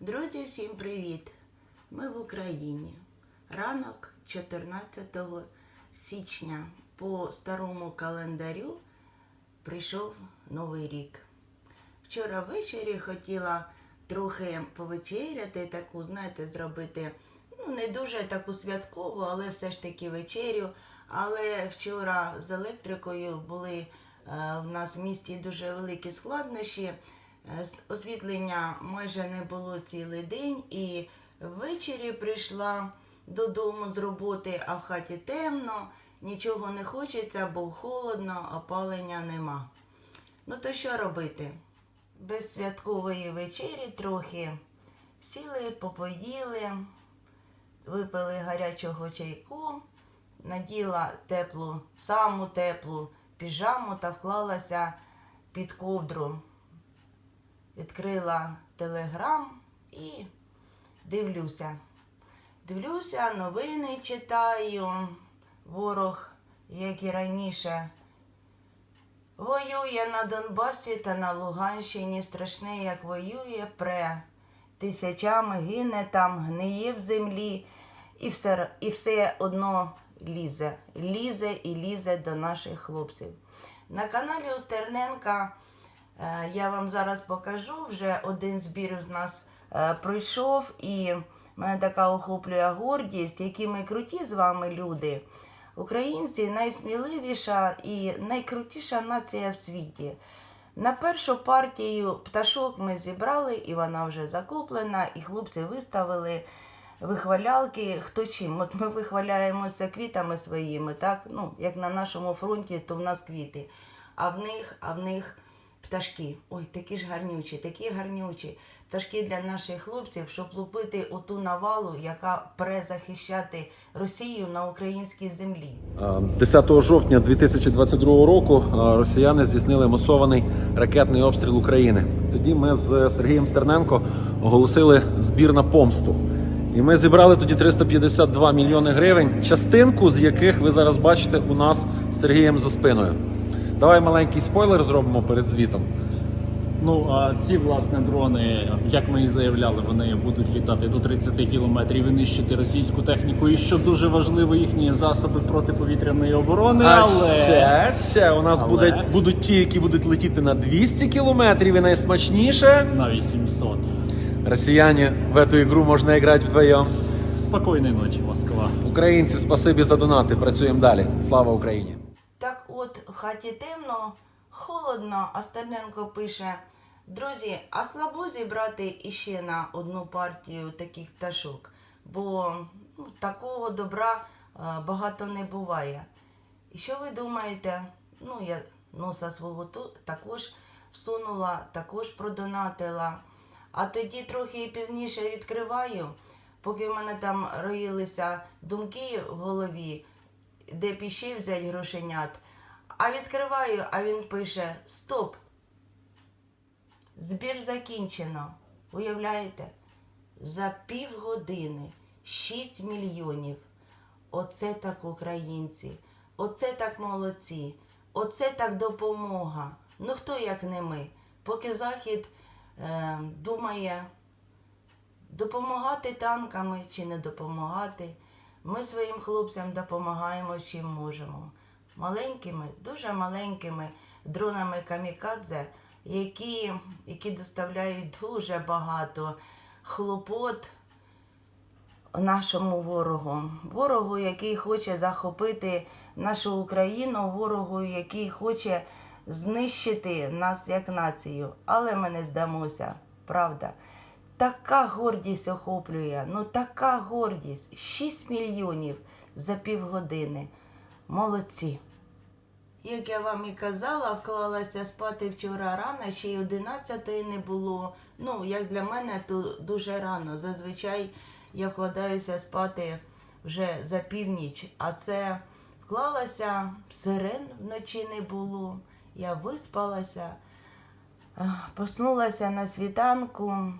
Друзі, всім привіт! Ми в Україні. Ранок 14 січня по старому календарю прийшов Новий рік. Вчора ввечері хотіла трохи повечеряти, таку, знаєте, зробити ну, не дуже таку святкову, але все ж таки вечерю. Але вчора з електрикою були е, в нас в місті дуже великі складнощі. Е, Освітлення майже не було цілий день, і ввечері прийшла додому з роботи, а в хаті темно, нічого не хочеться, бо холодно, опалення нема. Ну то що робити? Без святкової вечері трохи сіли, попоїли, випили гарячого чайку, наділа теплу, саму теплу піжаму та вклалася під ковдру. Відкрила телеграм і дивлюся. Дивлюся, новини читаю. Ворог, як і раніше, Воює на Донбасі та на Луганщині страшне, як воює, пре. Тисячами гине там, гниє в землі, і все, і все одно лізе, лізе і лізе до наших хлопців. На каналі у Стерненка е, я вам зараз покажу, вже один збір з нас е, пройшов, і мене така охоплює гордість, які ми круті з вами люди. Українці найсміливіша і найкрутіша нація в світі. На першу партію пташок ми зібрали, і вона вже закуплена, і хлопці виставили вихвалялки. Хто чим? От ми вихваляємося квітами своїми, так? Ну, як на нашому фронті, то в нас квіти. А в них, а в них пташки. Ой, такі ж гарнючі, такі гарнючі. Пташки для наших хлопців, щоб лупити оту навалу, яка презахищати Росію на українській землі. Е, 10 жовтня 2022 року росіяни здійснили масований ракетний обстріл України. Тоді ми з Сергієм Стерненко оголосили збір на помсту. І ми зібрали тоді 352 мільйони гривень, частинку з яких ви зараз бачите у нас з Сергієм за спиною. Давай маленький спойлер зробимо перед звітом. Ну а ці власне дрони, як ми і заявляли, вони будуть літати до 30 кілометрів і нищити російську техніку. І що дуже важливо, їхні засоби протиповітряної оборони. А але ще, ще у нас Але- будуть, будуть ті, які будуть летіти на 200 кілометрів і найсмачніше. на 800. Росіяне, в эту игру можна грати вдвоєм. Спокійної ночі, Москва. Українці, спасибі за донати. Працюємо далі. Слава Україні! Хаті темно, холодно, а пише: Друзі, а слабо зібрати іще на одну партію таких пташок, бо ну, такого добра е, багато не буває. І що ви думаєте? Ну, я носа свого ту- також всунула, також продонатила. А тоді трохи пізніше відкриваю, поки в мене там роїлися думки в голові, де піші взяти грошенят. А відкриваю, а він пише: Стоп! Збір закінчено. Уявляєте? За півгодини 6 мільйонів. Оце так українці, оце так молодці, оце так допомога. Ну хто як не ми? Поки Захід е, думає допомагати танками чи не допомагати, ми своїм хлопцям допомагаємо чим можемо. Маленькими, дуже маленькими дронами камікадзе, які, які доставляють дуже багато хлопот нашому ворогу. Ворогу, який хоче захопити нашу Україну, ворогу, який хоче знищити нас як націю. Але ми не здамося, правда. Така гордість охоплює, ну така гордість. 6 мільйонів за півгодини. Молодці. Як я вам і казала, вклалася спати вчора рано, ще й 11 не було. Ну, як для мене, то дуже рано. Зазвичай я вкладаюся спати вже за північ, а це вклалася, сирен вночі не було. Я виспалася, Ах, Проснулася на світанку,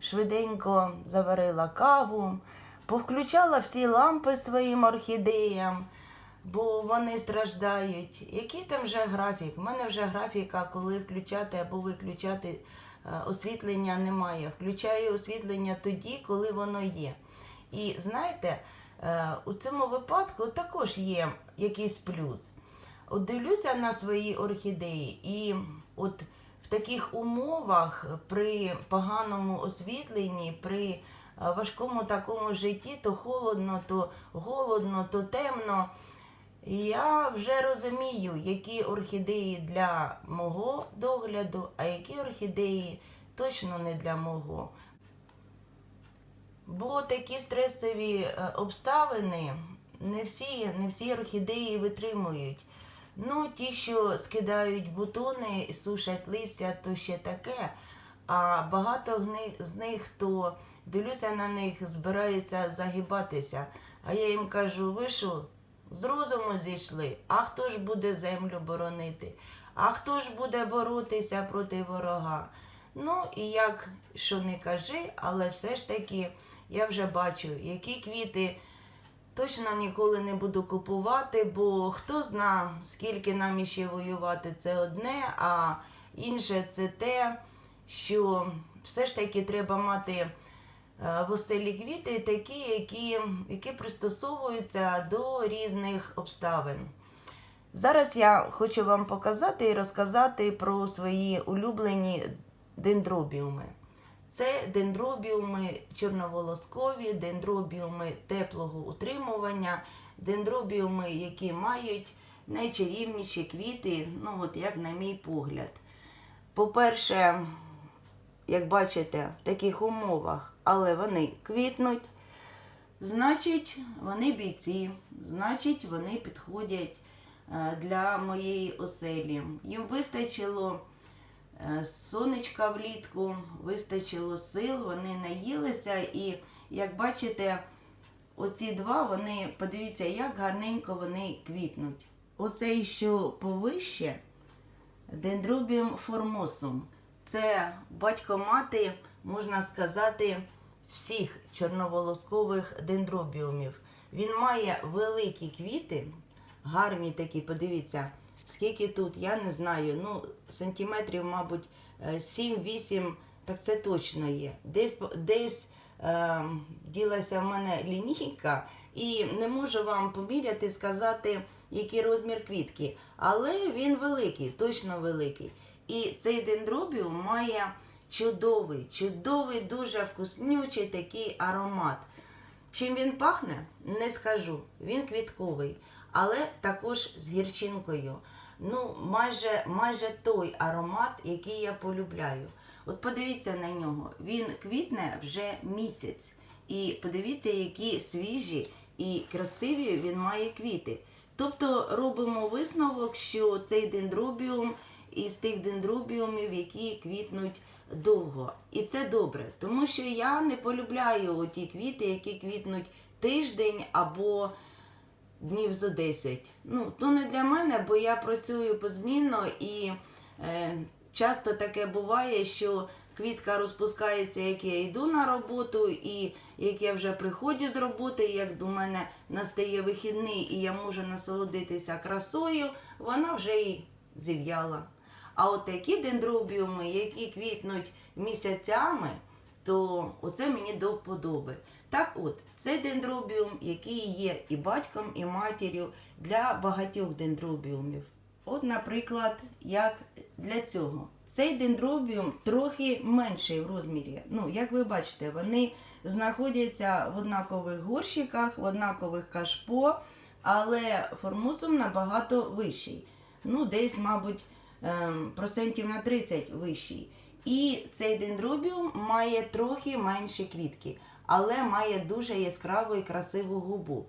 швиденько заварила каву, повключала всі лампи своїм орхідеям, бо вони страждають. Який там вже графік? У мене вже графіка, коли включати або виключати е, освітлення немає. Включаю освітлення тоді, коли воно є. І знаєте, е, у цьому випадку також є якийсь плюс. От дивлюся на свої орхідеї, і от в таких умовах при поганому освітленні, при е, важкому такому житті, то холодно, то голодно, то темно. Я вже розумію, які орхідеї для мого догляду, а які орхідеї точно не для мого. Бо такі стресові е, обставини не всі, не всі орхідеї витримують. Ну, ті, що скидають бутони, сушать листя, то ще таке. А багато з них, то дивлюся на них, збираються загибатися. А я їм кажу, ви що, з розуму зійшли? А хто ж буде землю боронити? А хто ж буде боротися проти ворога? Ну і як що не кажи, але все ж таки я вже бачу, які квіти точно ніколи не буду купувати, бо хто зна, скільки нам іще воювати, це одне, а інше це те, що все ж таки треба мати в оселі квіти такі, які, які пристосовуються до різних обставин. Зараз я хочу вам показати і розказати про свої улюблені дендробіуми. Це дендробіуми чорноволоскові, дендробіуми теплого утримування, дендробіуми, які мають найчарівніші квіти, ну от як на мій погляд. По-перше, як бачите, в таких умовах, але вони квітнуть, значить, вони бійці, значить, вони підходять е, для моєї оселі. Їм вистачило е, сонечка влітку, вистачило сил, вони наїлися і, як бачите, оці два, вони, подивіться, як гарненько вони квітнуть. Оцей, що повище, дендробіум формосум. Це батько мати, можна сказати, всіх чорноволоскових дендробіумів. Він має великі квіти, гарні такі, подивіться, скільки тут, я не знаю, ну, сантиметрів, мабуть, е, 7-8, так це точно є. Десь, десь е, ділася в мене лінійка, і не можу вам поміряти, сказати, який розмір квітки. Але він великий, точно великий. І цей дендробіум має чудовий, чудовий, дуже вкуснючий такий аромат. Чим він пахне, не скажу. Він квітковий, але також з гірчинкою. Ну, майже, майже той аромат, який я полюбляю. От подивіться на нього. Він квітне вже місяць. І подивіться, які свіжі і красиві він має квіти. Тобто робимо висновок, що цей дендробіум із тих дендробіумів, які квітнуть довго. І це добре, тому що я не полюбляю ті квіти, які квітнуть тиждень або днів зо 10. Ну, то не для мене, бо я працюю позмінно і е, часто таке буває, що квітка розпускається, як я йду на роботу, і як я вже приходжу з роботи, як до мене настає вихідний і я можу насолодитися красою, вона вже і зів'яла. А от такі дендробіуми, які квітнуть місяцями, то оце мені до вподоби. Так от, це дендробіум, який є і батьком, і матір'ю для багатьох дендробіумів. От, наприклад, як для цього. Цей дендробіум трохи менший в розмірі. Ну, як ви бачите, вони знаходяться в однакових горщиках, в однакових кашпо, але формусом набагато вищий. Ну, десь, мабуть, процентів на 30 вищий. І цей дендробіум має трохи менші квітки, але має дуже яскраву і красиву губу.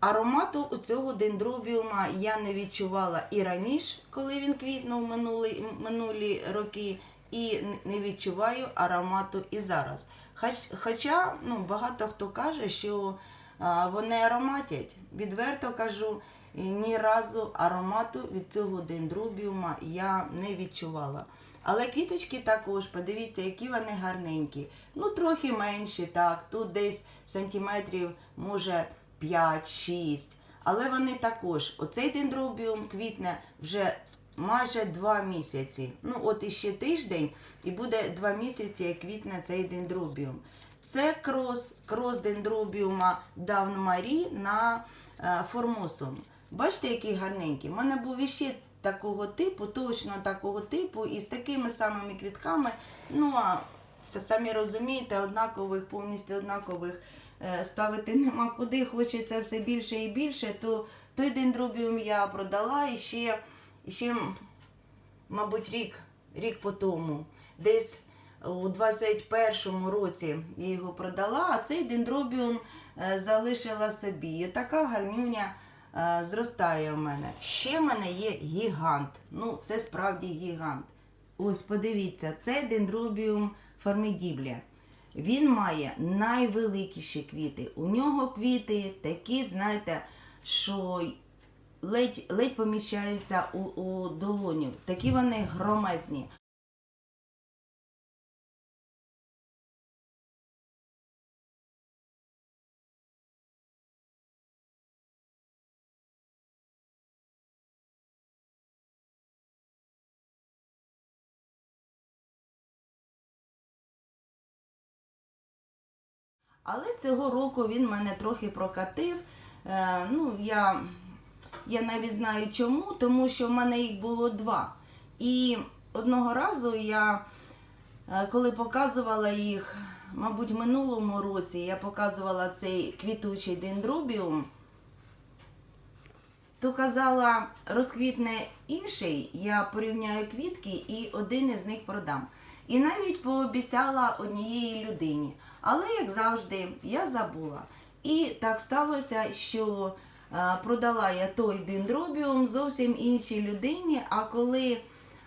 Аромату у цього дендробіума я не відчувала і раніше, коли він квітнув минулі, минулі роки, і не відчуваю аромату і зараз. Хоч, хоча ну, багато хто каже, що а, вони ароматять. Відверто кажу, і ні разу аромату від цього дендробіума я не відчувала. Але квіточки також, подивіться, які вони гарненькі. Ну, трохи менші, так, тут десь сантиметрів, може, 5-6. Але вони також, оцей дендробіум квітне вже майже два місяці. Ну, от іще тиждень, і буде два місяці, як квітне цей дендробіум. Це крос, крос дендробіума Даун Марі на е, формосум. Бачите, який гарненький. У мене був іще такого типу, точно такого типу, і з такими самими квітками. Ну а самі розумієте, однакових, повністю однакових е, ставити нема куди, хочеться все більше і більше, то той дендробіум я продала і ще, ще мабуть, рік, рік по тому. Десь у 21-му році я його продала, а цей дендробіум е, залишила собі. Така гарнюня зростає у мене. Ще в мене є гігант. Ну, це справді гігант. Ось подивіться, це дендробіум формидібле. Він має найвеликіші квіти. У нього квіти такі, знаєте, що ледь, ледь поміщаються у, у долоню. Такі вони громезні. Але цього року він мене трохи прокатив. Е, ну, я, я навіть знаю чому, тому що в мене їх було два. І одного разу я, е, коли показувала їх, мабуть, минулому році, я показувала цей квітучий дендробіум, то казала, розквітне інший, я порівняю квітки і один із них продам. І навіть пообіцяла однієї людині. Але, як завжди, я забула. І так сталося, що е, продала я той дендробіум зовсім іншій людині. А коли,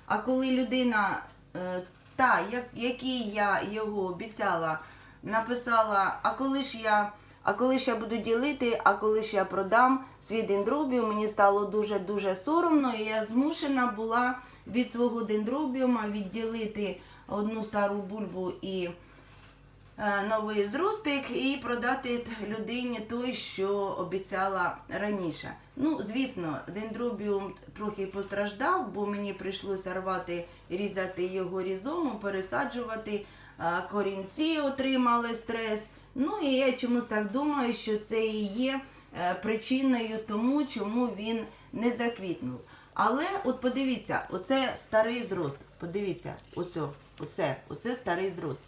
а коли людина, е, та, як, якій я його обіцяла, написала, а коли ж я. А коли ж я буду ділити, а коли ж я продам свій дендробіум, мені стало дуже-дуже соромно, і я змушена була від свого дендробіума відділити одну стару бульбу і е, новий зростик і продати людині той, що обіцяла раніше. Ну, звісно, дендробіум трохи постраждав, бо мені прийшлося рвати, різати його різому, пересаджувати. Корінці отримали стрес. Ну і я чомусь так думаю, що це і є е, причиною тому, чому він не заквітнув. Але от подивіться, оце старий зрост. Подивіться, оце, оце, оце старий зрост.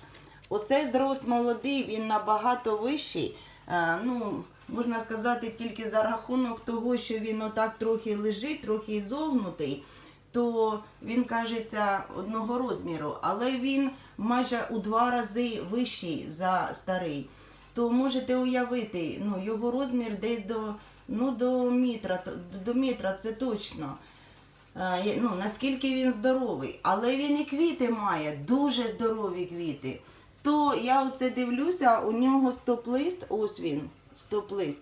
Оцей зрост молодий, він набагато вищий. Е, ну, можна сказати, тільки за рахунок того, що він отак трохи лежить, трохи зогнутий, то він кажеться одного розміру, але він майже у два рази вищий за старий. То можете уявити, ну, його розмір десь до, ну, до метра, т- до метра, це точно. Е, ну, наскільки він здоровий, але він і квіти має, дуже здорові квіти. То я оце дивлюся, у нього стоп-лист, ось він, стоп-лист.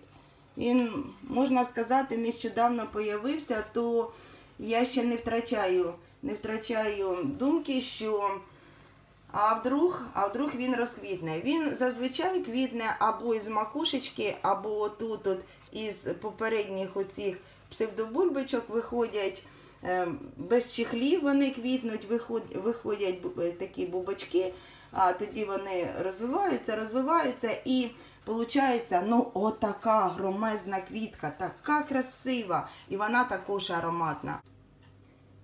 Він, можна сказати, нещодавно появився, то я ще не втрачаю, не втрачаю думки, що а вдруг, а вдруг він розквітне. Він зазвичай квітне або із макушечки, або тут от із попередніх оцих псевдобульбочок виходять без чехлів вони квітнуть, виходять, е, такі бубочки, а тоді вони розвиваються, розвиваються і виходить, ну, отака громезна квітка, така красива, і вона також ароматна.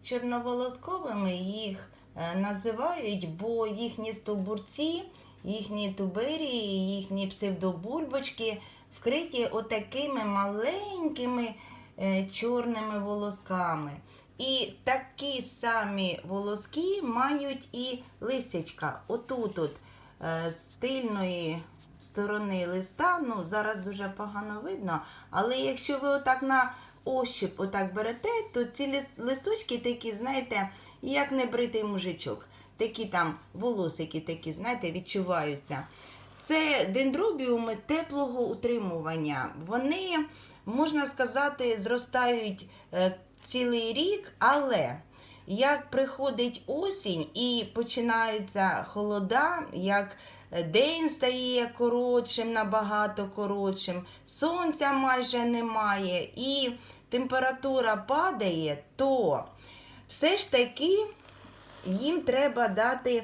Чорноволосковими їх е, називають, бо їхні стовбурці, їхні туберії, їхні псевдобульбочки вкриті отакими маленькими е, чорними волосками. І такі самі волоски мають і листячка. Отут от, е, з тильної сторони листа, ну зараз дуже погано видно, але якщо ви отак на ощуп отак берете, то ці листочки такі, знаєте, як небритий мужичок. Такі там волосики такі, знаєте, відчуваються. Це дендробіуми теплого утримування. Вони, можна сказати, зростають е, цілий рік, але як приходить осінь і починаються холода, як е, день стає коротшим, набагато коротшим, сонця майже немає, і температура падає, то все ж таки їм треба дати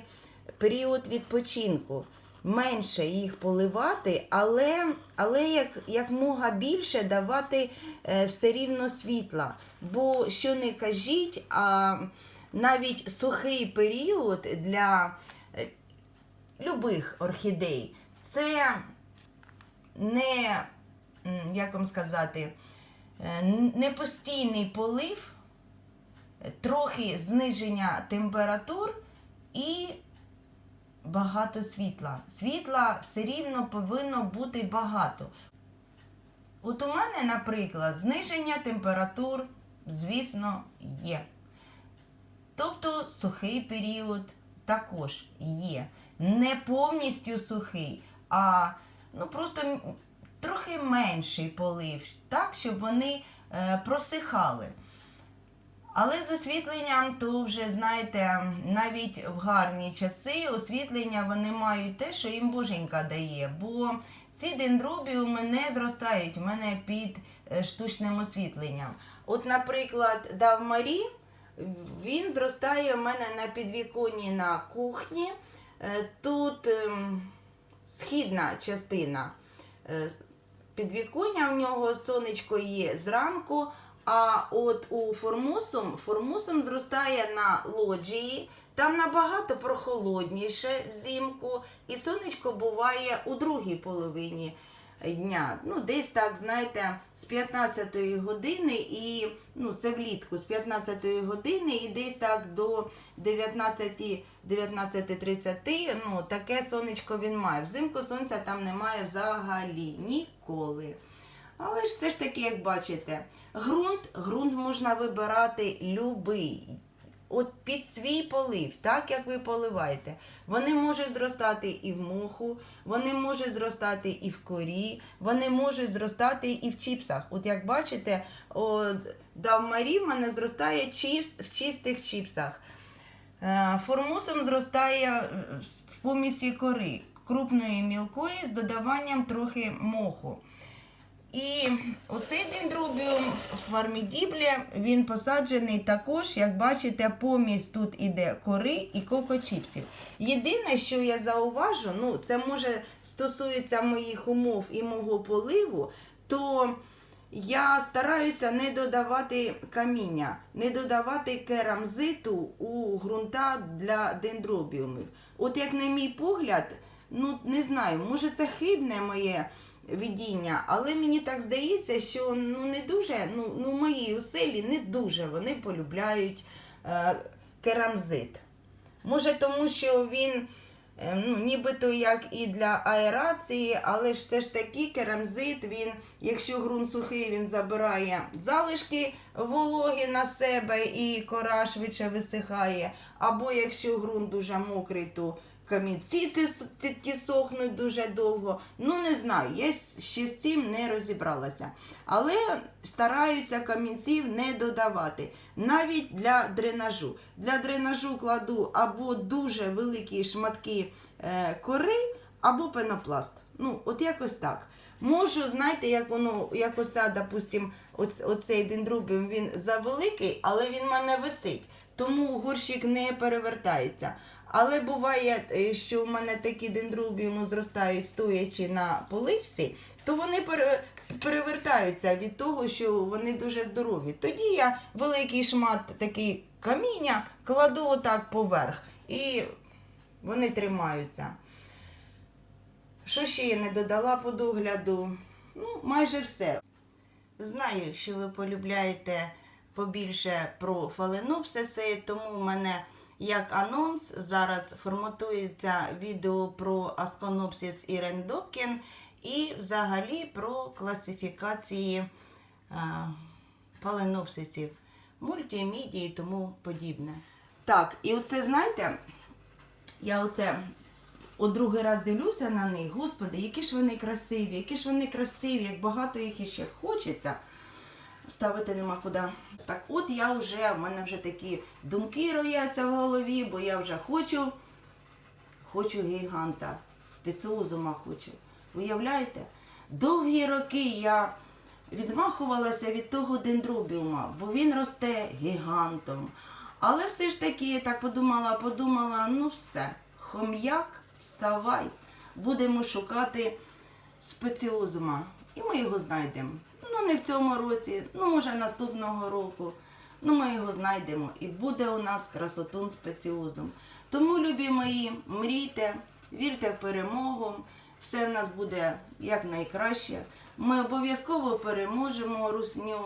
період відпочинку. Менше їх поливати, але, але як, як мога більше давати е, все рівно світла. Бо що не кажіть, а навіть сухий період для е, любих орхідей це не, як вам сказати, е, не постійний полив, трохи зниження температур і багато світла. Світла все рівно повинно бути багато. От у мене, наприклад, зниження температур, звісно, є. Тобто сухий період також є. Не повністю сухий, а ну, просто трохи менший полив, так, щоб вони е, просихали. Але з освітленням, то вже знаєте, навіть в гарні часи освітлення вони мають те, що їм боженька дає. Бо ці дендробіуми не зростають у мене під е, штучним освітленням. От, наприклад, Давмарі, він зростає у мене на підвіконні на кухні. Е, Тут ем, східна частина е, підвіконня в нього сонечко є зранку. А от у формусум, формусум зростає на лоджії, там набагато прохолодніше взимку, і сонечко буває у другій половині дня. Ну, десь так, знаєте, з 15-ї години і ну, це влітку, з 15-ї години і десь так до 19 19.30, ну, таке сонечко він має. Взимку сонця там немає взагалі ніколи. Але ж все ж таки, як бачите, ґрунт, ґрунт можна вибирати любий. От під свій полив, так як ви поливаєте. Вони можуть зростати і в муху, вони можуть зростати і в корі, вони можуть зростати і в чіпсах. От як бачите, давмарі в мене зростає чіпс, в чистих чіпсах. Е, Формусом зростає е, в помісі кори, крупної і мілкої з додаванням трохи моху. І оцей дендробіум фармідіблі, він посаджений також, як бачите, помість тут іде кори і кокочіпсів. Єдине, що я зауважу, ну це може стосується моїх умов і мого поливу, то я стараюся не додавати каміння, не додавати керамзиту у ґрунта для дендробіумів. От як на мій погляд, ну не знаю, може це хибне моє видіння, але мені так здається, що ну не дуже, ну, ну моїй оселі не дуже вони полюбляють е, керамзит. Може, тому що він е, ну, нібито як і для аерації, але ж все ж таки керамзит, він, якщо ґрунт сухий, він забирає залишки вологи на себе і кора швидше висихає. Або якщо ґрунт дуже мокрий, то камінці ці, ці, ті сохнуть дуже довго. Ну, не знаю, я ще з цим не розібралася. Але стараюся камінців не додавати. Навіть для дренажу. Для дренажу кладу або дуже великі шматки е, кори, або пенопласт. Ну, от якось так. Можу, знаєте, як воно, як оця, допустим, оц, оцей дендробіум, він завеликий, але він в мене висить. Тому горщик не перевертається. Але буває, е, що в мене такі дендробіуми зростають стоячи на поливці, то вони пере- перевертаються від того, що вони дуже здорові. Тоді я великий шмат такий каміння кладу отак поверх і вони тримаються. Що ще я не додала по догляду? Ну, майже все. Знаю, що ви полюбляєте побільше про фаленопсиси, тому в мене як анонс зараз форматується відео про асконопсис і рендопкін і взагалі про класифікації а, фаленопсисів, мультимедії і тому подібне. Так, і оце знаєте, я оце от другий раз дивлюся на них, господи, які ж вони красиві, які ж вони красиві, як багато їх іще хочеться. Ставити нема куди. Так от я вже, в мене вже такі думки рояться в голові, бо я вже хочу, хочу гіганта, спеціозума хочу. Уявляєте? Довгі роки я відмахувалася від того дендробіума, бо він росте гігантом. Але все ж таки так подумала, подумала, ну все, хом'як, вставай, будемо шукати спеціозума. І ми його знайдемо. Ну, не в цьому році, ну, може, наступного року. Ну, ми його знайдемо. І буде у нас красотун спеціозум. Тому, любі мої, мрійте, вірте в перемогу. Все в нас буде якнайкраще. Ми обов'язково переможемо русню.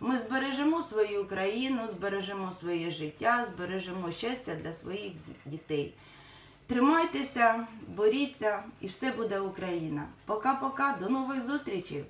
Ми збережемо свою Україну, збережемо своє життя, збережемо щастя для своїх дітей. Тримайтеся, боріться, і все буде Україна. Пока-пока, до нових зустрічей!